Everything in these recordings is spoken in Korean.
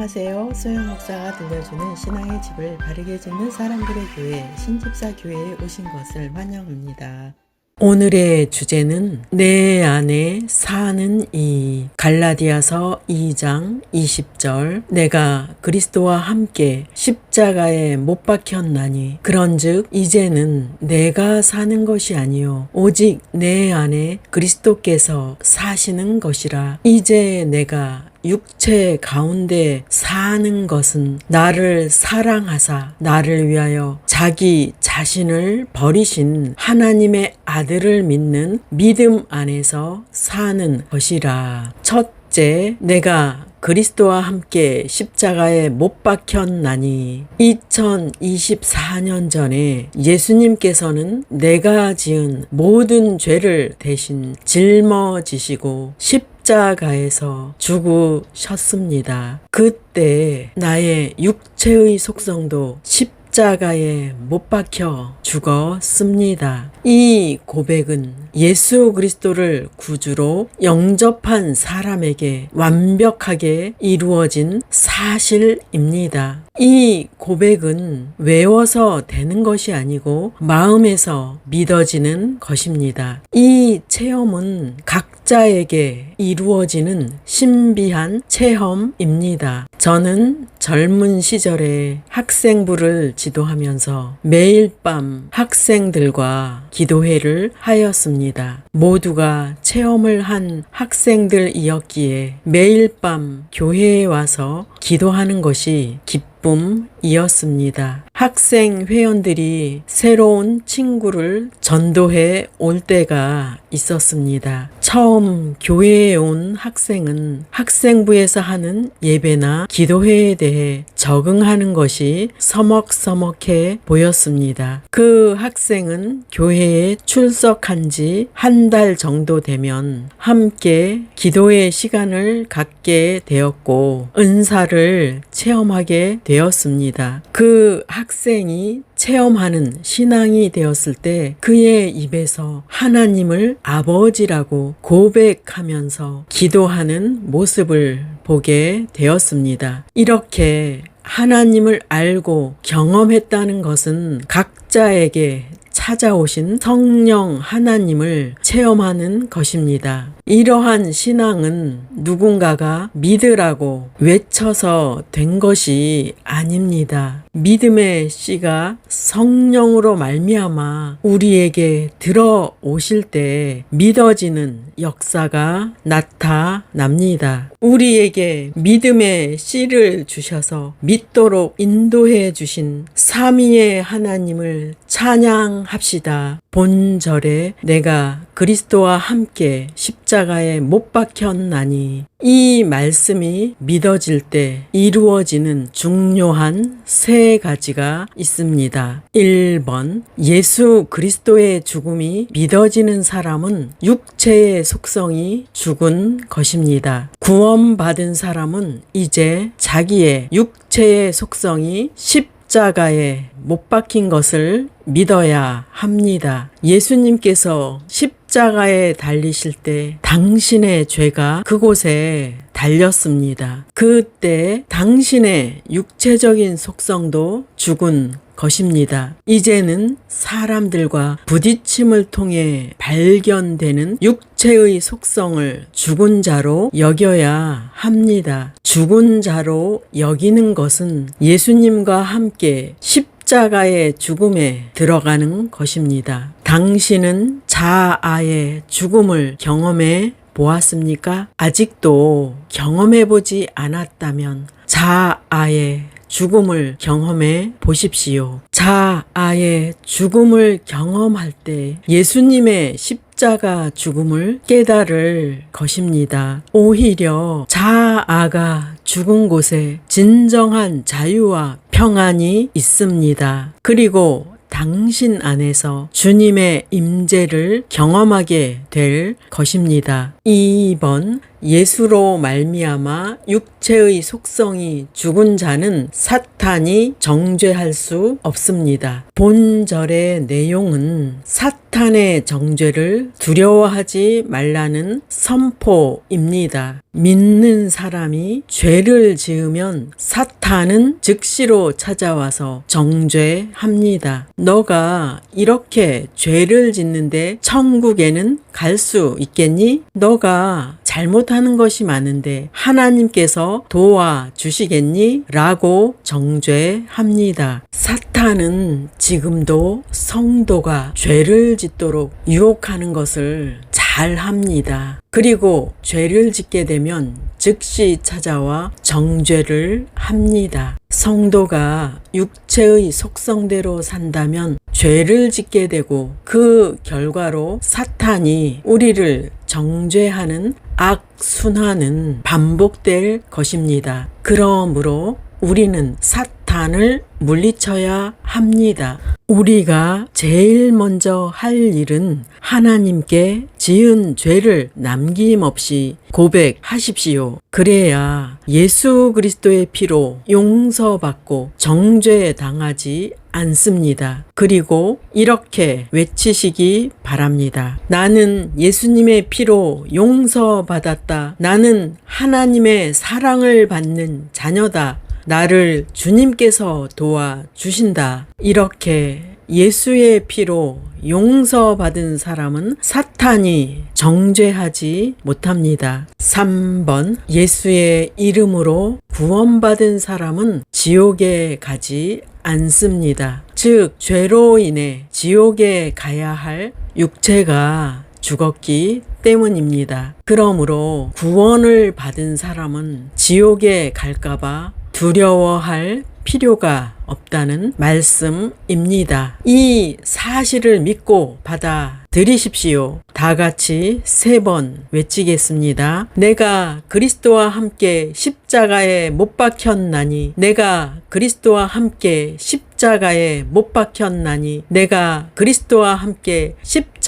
안녕하세요. 소영 목사가 들려주는 신앙의 집을 바르게 짓는 사람들의 교회 신집사 교회에 오신 것을 환영합니다. 오늘의 주제는 내 안에 사는 이 갈라디아서 2장 20절 내가 그리스도와 함께 십자가에 못 박혔나니 그런즉 이제는 내가 사는 것이 아니요 오직 내 안에 그리스도께서 사시는 것이라 이제 내가 육체 가운데 사는 것은 나를 사랑하사 나를 위하여 자기 자신을 버리신 하나님의 아들을 믿는 믿음 안에서 사는 것이라. 첫째, 내가 그리스도와 함께 십자가에 못 박혔나니 2024년 전에 예수님께서는 내가 지은 모든 죄를 대신 짊어지시고 십 자가에서 죽으셨습니다. 그때 나의 육체의 속성도 십자가에 못 박혀 죽었습니다. 이 고백은 예수 그리스도를 구주로 영접한 사람에게 완벽하게 이루어진 사실입니다. 이 고백은 외워서 되는 것이 아니고 마음에서 믿어지는 것입니다. 이 체험은 각자에게 이루어지는 신비한 체험입니다. 저는 젊은 시절에 학생부를 지도하면서 매일 밤 학생들과 기도회를 하였습니다. 모두가 체험을 한 학생들이었기에 매일 밤 교회에 와서 기도하는 것이 기쁨이었습니다. 학생 회원들이 새로운 친구를 전도해 올 때가 있었습니다. 처음 교회에 온 학생은 학생부에서 하는 예배나 기도회에 대해 적응하는 것이 서먹서먹해 보였습니다. 그 학생은 교회에 출석한 지 한 달 정도 되면 함께 기도의 시간을 갖게 되었고 은사를 체험하게 되었습니다. 그 학생이 체험하는 신앙이 되었을 때 그의 입에서 하나님을 아버지라고 고백하면서 기도하는 모습을 보게 되었습니다. 이렇게 하나님을 알고 경험했다는 것은 각자에게 찾아오신 성령 하나님을 체험하는 것입니다. 이러한 신앙은 누군가가 믿으라고 외쳐서 된 것이 아닙니다. 믿음의 씨가 성령으로 말미암아 우리에게 들어오실 때 믿어지는 역사가 나타납니다. 우리에게 믿음의 씨를 주셔서 믿도록 인도해 주신 삼위의 하나님을 찬양합 시다. 본절에 내가 그리스도와 함께 십자가에 못 박혔나니 이 말씀이 믿어질 때 이루어지는 중요한 세 가지가 있습니다. 1번 예수 그리스도의 죽음이 믿어지는 사람은 육체의 속성이 죽은 것입니다. 구원받은 사람은 이제 자기의 육체의 속성이 십 십자가에 못 박힌 것을 믿어야 합니다. 예수님께서 십자가에 달리실 때 당신의 죄가 그곳에 달렸습니다. 그때 당신의 육체적인 속성도 죽은 것입니다. 이제는 사람들과 부딪힘을 통해 발견되는 육체의 속성을 죽은 자로 여겨야 합니다. 죽은 자로 여기는 것은 예수님과 함께 십자가의 죽음에 들어가는 것입니다. 당신은 자아의 죽음을 경험해 보았습니까? 아직도 경험해 보지 않았다면 자아의 죽음을 경험해 보십시오. 자아의 죽음을 경험할 때 예수님의 십자가 죽음을 깨달을 것입니다. 오히려 자아가 죽은 곳에 진정한 자유와 평안이 있습니다. 그리고 당신 안에서 주님의 임재를 경험하게 될 것입니다. 2번 예수로 말미암아 육체의 속성이 죽은 자는 사탄이 정죄할 수 없습니다. 본절의 내용은 사탄의 정죄를 두려워하지 말라는 선포입니다. 믿는 사람이 죄를 지으면 사탄은 즉시로 찾아와서 정죄합니다. 너가 이렇게 죄를 짓는데 천국에는 갈 수 있겠니? 너가 잘못 하는 것이 많은데 하나님께서 도와주시겠니? 라고 정죄합니다. 사탄은 지금도 성도가 죄를 짓도록 유혹하는 것을 잘 합니다. 그리고 죄를 짓게 되면 즉시 찾아와 정죄를 합니다. 성도가 육체의 속성대로 산다면 죄를 짓게 되고 그 결과로 사탄이 우리를 정죄하는 악순환은 반복될 것입니다. 그러므로 우리는 사탄 을 물리쳐야 합니다. 우리가 제일 먼저 할 일은 하나님께 지은 죄를 남김없이 고백하십시오. 그래야 예수 그리스도의 피로 용서받고 정죄 당하지 않습니다. 그리고 이렇게 외치시기 바랍니다. 나는 예수님의 피로 용서받았다. 나는 하나님의 사랑을 받는 자녀다. 나를 주님께서 도와 주신다. 이렇게 예수의 피로 용서받은 사람은 사탄이 정죄하지 못합니다. 3번 예수의 이름으로 구원받은 사람은 지옥에 가지 않습니다. 즉, 죄로 인해 지옥에 가야 할 육체가 죽었기 때문입니다. 그러므로 구원을 받은 사람은 지옥에 갈까봐 두려워할 필요가 없다는 말씀입니다. 이 사실을 믿고 받아들이십시오. 다 같이 세 번 외치겠습니다. 내가 그리스도와 함께 십자가에 못 박혔나니 내가 그리스도와 함께 십자가에 못 박혔나니 내가 그리스도와 함께 십자가에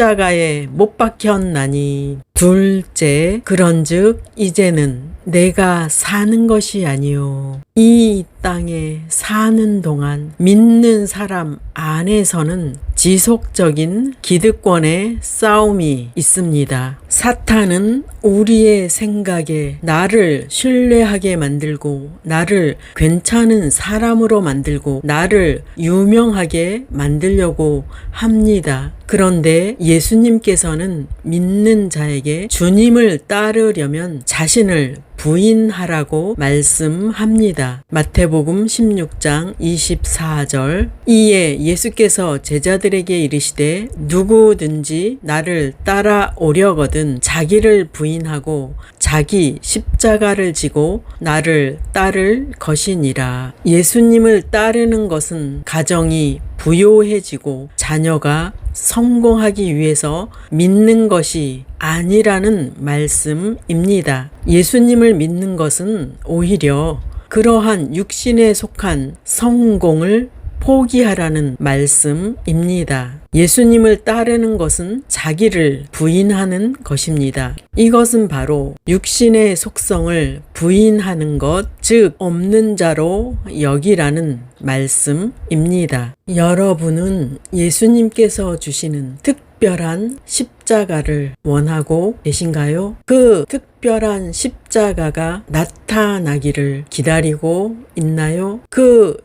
못 박혔나니 둘째 그런즉 이제는 내가 사는 것이 아니요 이 땅에 사는 동안 믿는 사람 안에서는 지속적인 기득권의 싸움이 있습니다. 사탄은 우리의 생각에 나를 신뢰하게 만들고 나를 괜찮은 사람으로 만들고 나를 유명하게 만들려고 합니다. 그런데 예수님께서는 믿는 자에게 주님을 따르려면 자신을 부인하라고 말씀합니다. 마태복음 16장 24절 이에 예수께서 제자들에게 이르시되 누구든지 나를 따라오려거든 자기를 부인하고 자기 십자가를 지고 나를 따를 것이니라. 예수님을 따르는 것은 가정이 부요해지고 자녀가 성공하기 위해서 믿는 것이 아니라는 말씀입니다. 예수님을 믿는 것은 오히려 그러한 육신에 속한 성공을 포기하라는 말씀입니다. 예수님을 따르는 것은 자기를 부인하는 것입니다. 이것은 바로 육신의 속성을 부인하는 것, 즉, 없는 자로 여기라는 말씀입니다. 여러분은 예수님께서 주시는 특별한 십자가를 원하고 계신가요? 그 특별한 십자가가 나타나기를 기다리고 있나요? 그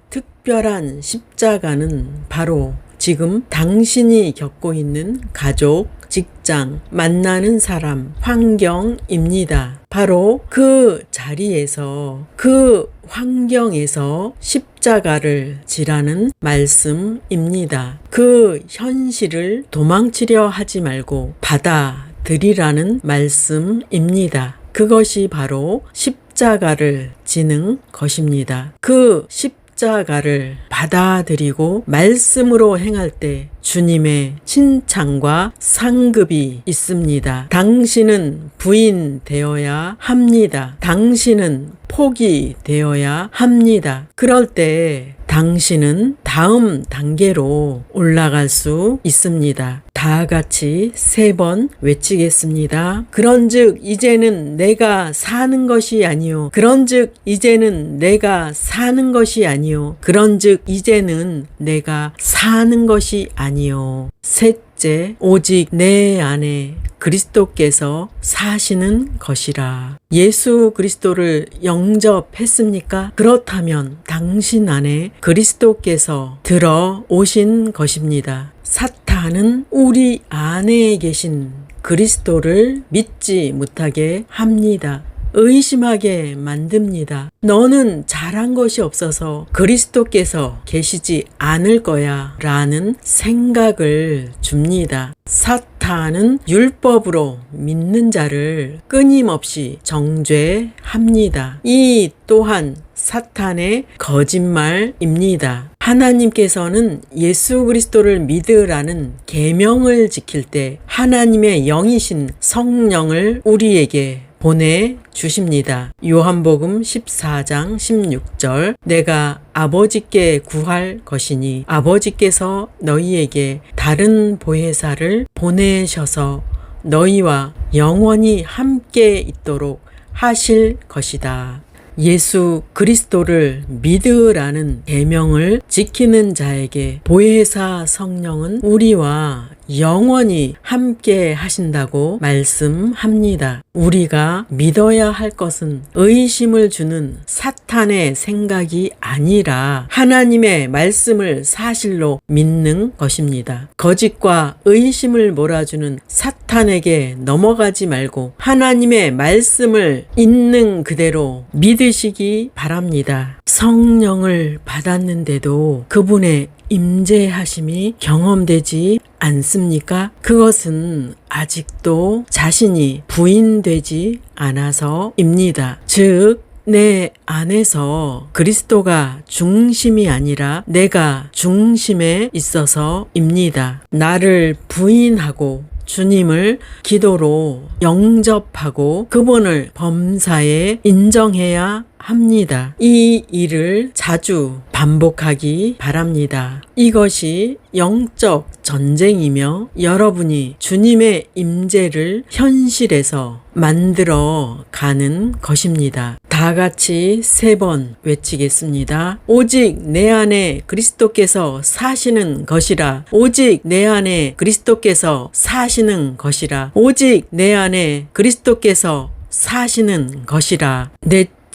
특별한 십자가는 바로 지금 당신이 겪고 있는 가족, 직장, 만나는 사람, 환경입니다. 바로 그 자리에서, 그 환경에서 십자가를 지라는 말씀입니다. 그 현실을 도망치려 하지 말고 받아들이라는 말씀입니다. 그것이 바로 십자가를 지는 것입니다. 그 십자가 십자가를 받아들이고 말씀으로 행할 때 주님의 칭찬과 상급이 있습니다. 당신은 부인 되어야 합니다. 당신은 포기 되어야 합니다. 그럴 때 당신은 다음 단계로 올라갈 수 있습니다. 다 같이 세 번 외치겠습니다. 그런즉 이제는 내가 사는 것이 아니요 그런즉 이제는 내가 사는 것이 아니요 그런즉 이제는 내가 사는 것이 아니요 셋째 오직 내 안에 그리스도께서 사시는 것이라. 예수 그리스도를 영접했습니까? 그렇다면 당신 안에 그리스도께서 들어오신 것입니다. 사탄은 우리 안에 계신 그리스도를 믿지 못하게 합니다. 의심하게 만듭니다. 너는 잘한 것이 없어서 그리스도께서 계시지 않을 거야 라는 생각을 줍니다. 사탄은 율법으로 믿는 자를 끊임없이 정죄합니다. 이 또한 사탄의 거짓말입니다. 하나님께서는 예수 그리스도를 믿으라는 계명을 지킬 때 하나님의 영이신 성령을 우리에게 보내 주십니다. 요한복음 14장 16절 내가 아버지께 구할 것이니 아버지께서 너희에게 다른 보혜사를 보내셔서 너희와 영원히 함께 있도록 하실 것이다. 예수 그리스도를 믿으라는 계명을 지키는 자에게 보혜사 성령은 우리와 영원히 함께 하신다고 말씀합니다. 우리가 믿어야 할 것은 의심을 주는 사탄의 생각이 아니라 하나님의 말씀을 사실로 믿는 것입니다. 거짓과 의심을 몰아주는 사탄에게 넘어가지 말고 하나님의 말씀을 있는 그대로 믿으시기 바랍니다. 성령을 받았는데도 그분의 임재하심이 경험되지 않습니까? 그것은 아직도 자신이 부인되지 않아서입니다. 즉, 내 안에서 그리스도가 중심이 아니라 내가 중심에 있어서입니다. 나를 부인하고 주님을 기도로 영접하고 그분을 범사에 인정해야 합니다. 이 일을 자주 반복하기 바랍니다. 이것이 영적 전쟁이며 여러분이 주님의 임재를 현실에서 만들어 가는 것입니다. 다 같이 세 번 외치겠습니다. 오직 내 안에 그리스도께서 사시는 것이라. 오직 내 안에 그리스도께서 사시는 것이라. 오직 내 안에 그리스도께서 사시는 것이라.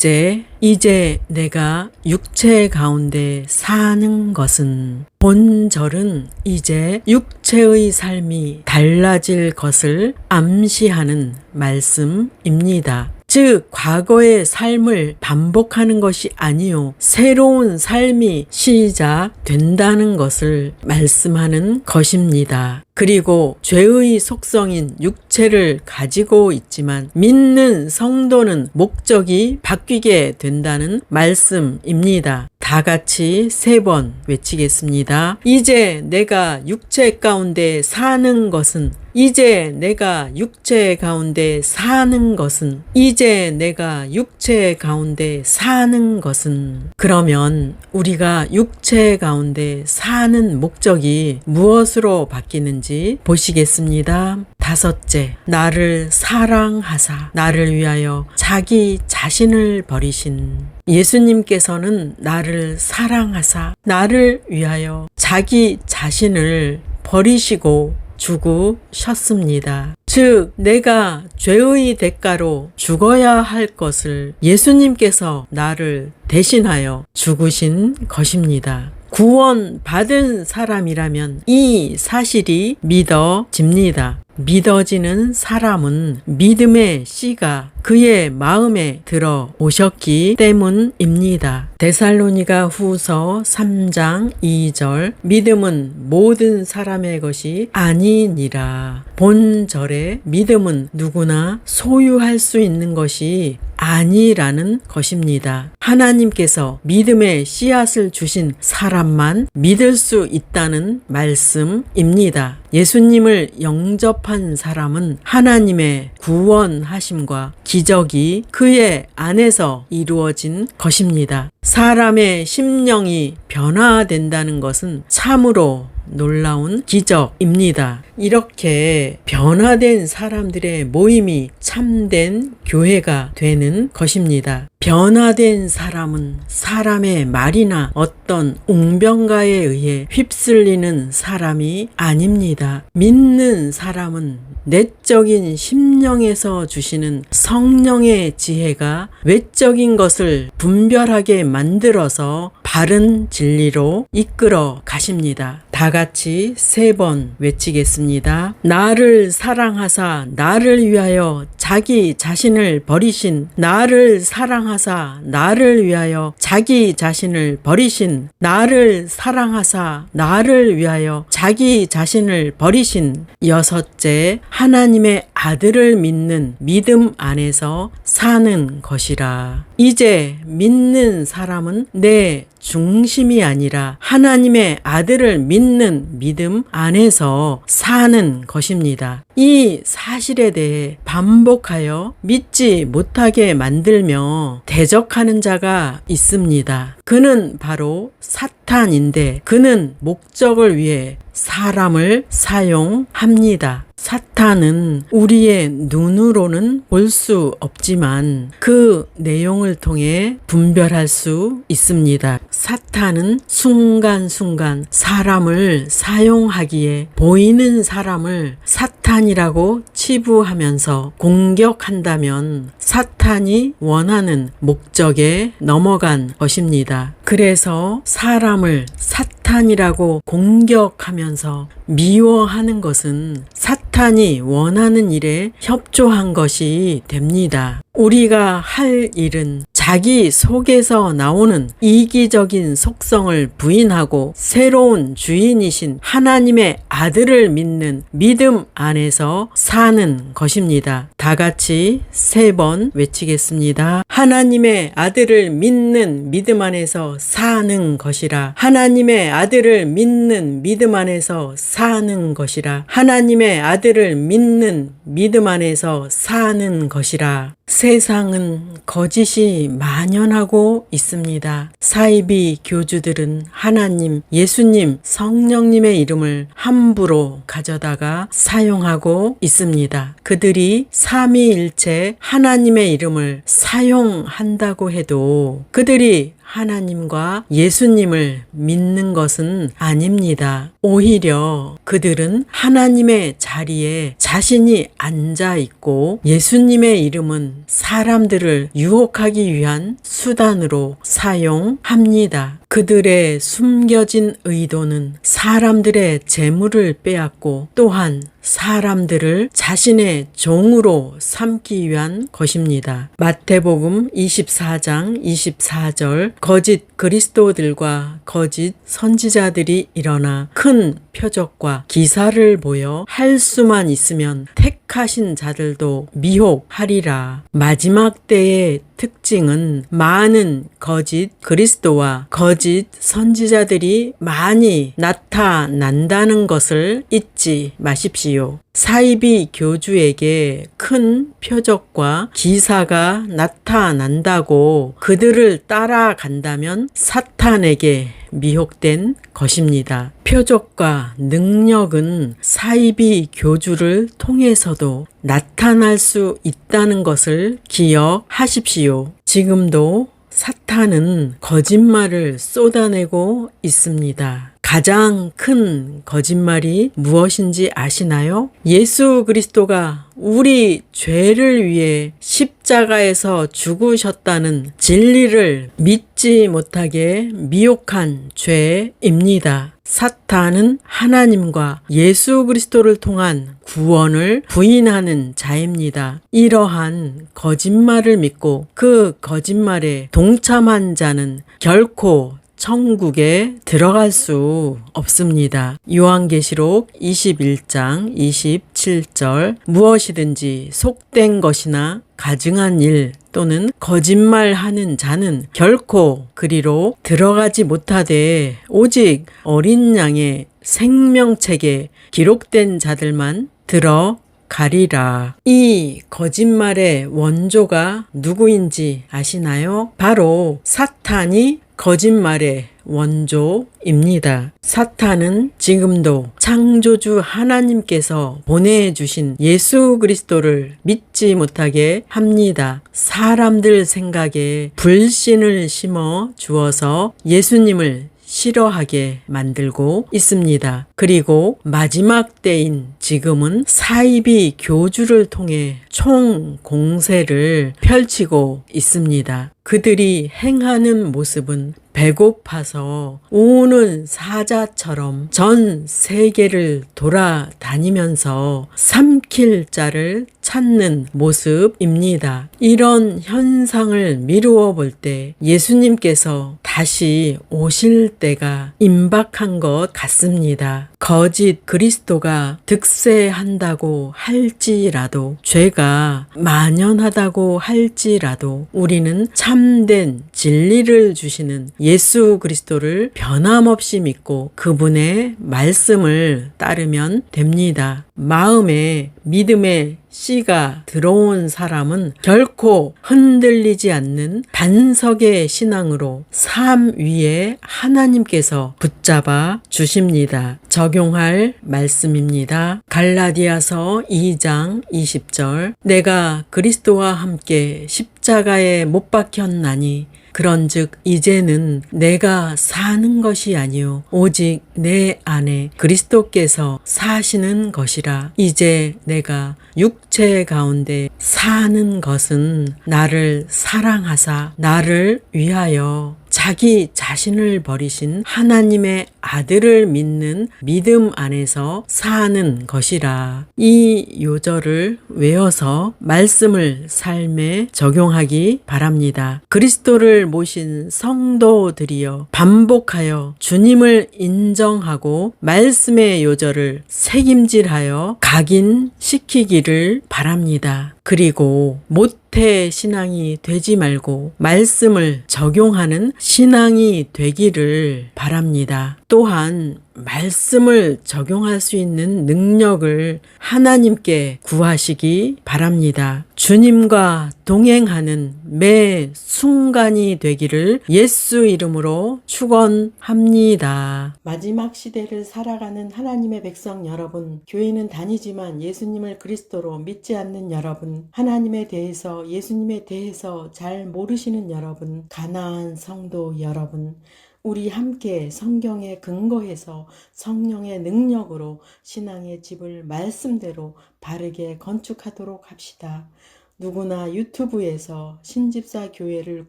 넷째, 이제 내가 육체 가운데 사는 것은 본절은 이제 육체의 삶이 달라질 것을 암시하는 말씀입니다. 즉, 과거의 삶을 반복하는 것이 아니요. 새로운 삶이 시작된다는 것을 말씀하는 것입니다. 그리고 죄의 속성인 육체를 가지고 있지만 믿는 성도는 목적이 바뀌게 된다는 말씀입니다. 다 같이 세 번 외치겠습니다. 이제 내가 육체 가운데 사는 것은 이제 내가 육체 가운데 사는 것은 이제 내가 육체 가운데 사는 것은 그러면 우리가 육체 가운데 사는 목적이 무엇으로 바뀌는지 보시겠습니다. 다섯째, 나를 사랑하사 나를 위하여 자기 자신을 버리신 예수님께서는 나를 사랑하사 나를 위하여 자기 자신을 버리시고 죽으셨습니다. 즉, 내가 죄의 대가로 죽어야 할 것을 예수님께서 나를 대신하여 죽으신 것입니다. 구원 받은 사람이라면 이 사실이 믿어집니다. 믿어지는 사람은 믿음의 씨가 그의 마음에 들어 오셨기 때문입니다. 데살로니가 후서 3장 2절 믿음은 모든 사람의 것이 아니니라. 본절에 믿음은 누구나 소유할 수 있는 것이 아니라는 것입니다. 하나님께서 믿음의 씨앗을 주신 사람만 믿을 수 있다는 말씀입니다. 예수님을 영접한 사람은 하나님의 구원하심과 기적이 그의 안에서 이루어진 것입니다. 사람의 심령이 변화된다는 것은 참으로 놀라운 기적입니다. 이렇게 변화된 사람들의 모임이 참된 교회가 되는 것입니다. 변화된 사람은 사람의 말이나 어떤 웅변가에 의해 휩쓸리는 사람이 아닙니다. 믿는 사람은 내적인 심령에서 주시는 성령의 지혜가 외적인 것을 분별하게 만들어서 바른 진리로 이끌어 가십니다. 다 같이 세 번 외치겠습니다. 나를 사랑하사 나를 위하여 자기 자신을 버리신 나를 사랑하사 나를 위하여 자기 자신을 버리신 나를 사랑하사 나를 위하여 자기 자신을 버리신 여섯째 하나님의 아들을 믿는 믿음 안에서 사는 것이라. 이제 믿는 사람은 내 중심이 아니라 하나님의 아들을 믿는 믿음 안에서 사는 것입니다. 이 사실에 대해 반복하여 믿지 못하게 만들며 대적하는 자가 있습니다. 그는 바로 사탄인데 그는 목적을 위해 사람을 사용합니다. 사탄은 우리의 눈으로는 볼 수 없지만 그 내용을 통해 분별할 수 있습니다. 사탄은 순간순간 사람을 사용하기에 보이는 사람을 사탄이라고 치부하면서 공격한다면 사탄이 원하는 목적에 넘어간 것입니다. 그래서 사람을 사탄이라고 공격하면서 미워하는 것은 사탄 이 원하는 일에 협조한 것이 됩니다. 우리가 할 일은 자기 속에서 나오는 이기적인 속성을 부인하고 새로운 주인이신 하나님의 아들을 믿는 믿음 안에서 사는 것입니다. 다 같이 세 번 외치겠습니다. 하나님의 아들을 믿는 믿음 안에서 사는 것이라. 하나님의 아들을 믿는 믿음 안에서 사는 것이라. 하나님의 아들을 믿는 믿음 안에서 사는 것이라. 세상은 거짓이 만연하고 있습니다. 사이비 교주들은 하나님, 예수님, 성령님의 이름을 함부로 가져다가 사용하고 있습니다. 그들이 삼위일체 하나님의 이름을 사용한다고 해도 그들이 하나님과 예수님을 믿는 것은 아닙니다. 오히려 그들은 하나님의 자리에 자신이 앉아 있고 예수님의 이름은 사람들을 유혹하기 위한 수단으로 사용합니다. 그들의 숨겨진 의도는 사람들의 재물을 빼앗고 또한 사람들을 자신의 종으로 삼기 위한 것입니다. 마태복음 24장 24절 거짓 그리스도들과 거짓 선지자들이 일어나 큰 표적과 기사를 보여 할 수만 있으면 택하신 자들도 미혹하리라. 마지막 때의 특징은 많은 거짓 그리스도와 거짓 선지자들이 많이 나타난다는 것을 잊지 마십시오. 사이비 교주에게 큰 표적과 기사가 나타난다고 그들을 따라간다면 사탄에게 미혹된 것입니다. 표적과 능력은 사이비 교주를 통해서도 나타날 수 있다는 것을 기억하십시오. 지금도 사탄은 거짓말을 쏟아내고 있습니다. 가장 큰 거짓말이 무엇인지 아시나요? 예수 그리스도가 우리 죄를 위해 십자가에서 죽으셨다는 진리를 믿지 못하게 미혹한 죄입니다. 사탄은 하나님과 예수 그리스도를 통한 구원을 부인하는 자입니다. 이러한 거짓말을 믿고 그 거짓말에 동참한 자는 결코 천국에 들어갈 수 없습니다. 요한계시록 21장 27절 무엇이든지 속된 것이나 가증한 일 또는 거짓말하는 자는 결코 그리로 들어가지 못하되 오직 어린 양의 생명책에 기록된 자들만 들어 가리라. 이 거짓말의 원조가 누구인지 아시나요? 바로 사탄이 거짓말의 원조입니다. 사탄은 지금도 창조주 하나님께서 보내주신 예수 그리스도를 믿지 못하게 합니다. 사람들 생각에 불신을 심어 주어서 예수님을 싫어하게 만들고 있습니다. 그리고 마지막 때인 지금은 사이비 교주를 통해 총 공세를 펼치고 있습니다. 그들이 행하는 모습은 배고파서 우는 사자처럼 전 세계를 돌아다니면서 삼킬 자를 찾는 모습입니다. 이런 현상을 미루어 볼 때 예수님께서 다시 오실 때가 임박한 것 같습니다. 거짓 그리스도가 득세한다고 할지라도 죄가 만연하다고 할지라도 우리는 참된 진리를 주시는 예수 그리스도를 변함없이 믿고 그분의 말씀을 따르면 됩니다. 마음에 믿음의 씨가 들어온 사람은 결코 흔들리지 않는 반석의 신앙으로 삶 위에 하나님께서 붙잡아 주십니다. 적용할 말씀입니다. 갈라디아서 2장 20절 내가 그리스도와 함께 십자가에 못 박혔나니 그런즉 이제는 내가 사는 것이 아니요 오직 내 안에 그리스도께서 사시는 것이라. 이제 내가 육체 가운데 사는 것은 나를 사랑하사 나를 위하여 자기 자신을 버리신 하나님의 아들을 믿는 믿음 안에서 사는 것이라. 이 요절을 외워서 말씀을 삶에 적용하기 바랍니다. 그리스도를 모신 성도들이여 반복하여 주님을 인정하고 말씀의 요절을 책임질하여 각인시키기를 바랍니다. 그리고 모태 신앙이 되지 말고 말씀을 적용하는 신앙이 되기를 바랍니다. 또한 말씀을 적용할 수 있는 능력을 하나님께 구하시기 바랍니다. 주님과 동행하는 매 순간이 되기를 예수 이름으로 축원합니다. 마지막 시대를 살아가는 하나님의 백성 여러분, 교회는 다니지만 예수님을 그리스도로 믿지 않는 여러분, 하나님에 대해서 예수님에 대해서 잘 모르시는 여러분, 가나안 성도 여러분, 우리 함께 성경에 근거해서 성령의 능력으로 신앙의 집을 말씀대로 바르게 건축하도록 합시다. 누구나 유튜브에서 신집사 교회를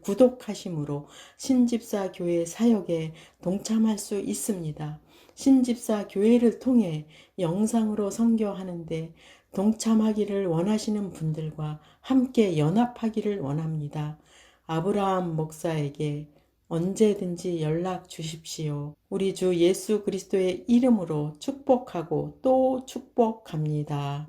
구독하심으로 신집사 교회 사역에 동참할 수 있습니다. 신집사 교회를 통해 영상으로 선교하는데 동참하기를 원하시는 분들과 함께 연합하기를 원합니다. 아브라함 목사에게 언제든지 연락 주십시오. 우리 주 예수 그리스도의 이름으로 축복하고 또 축복합니다.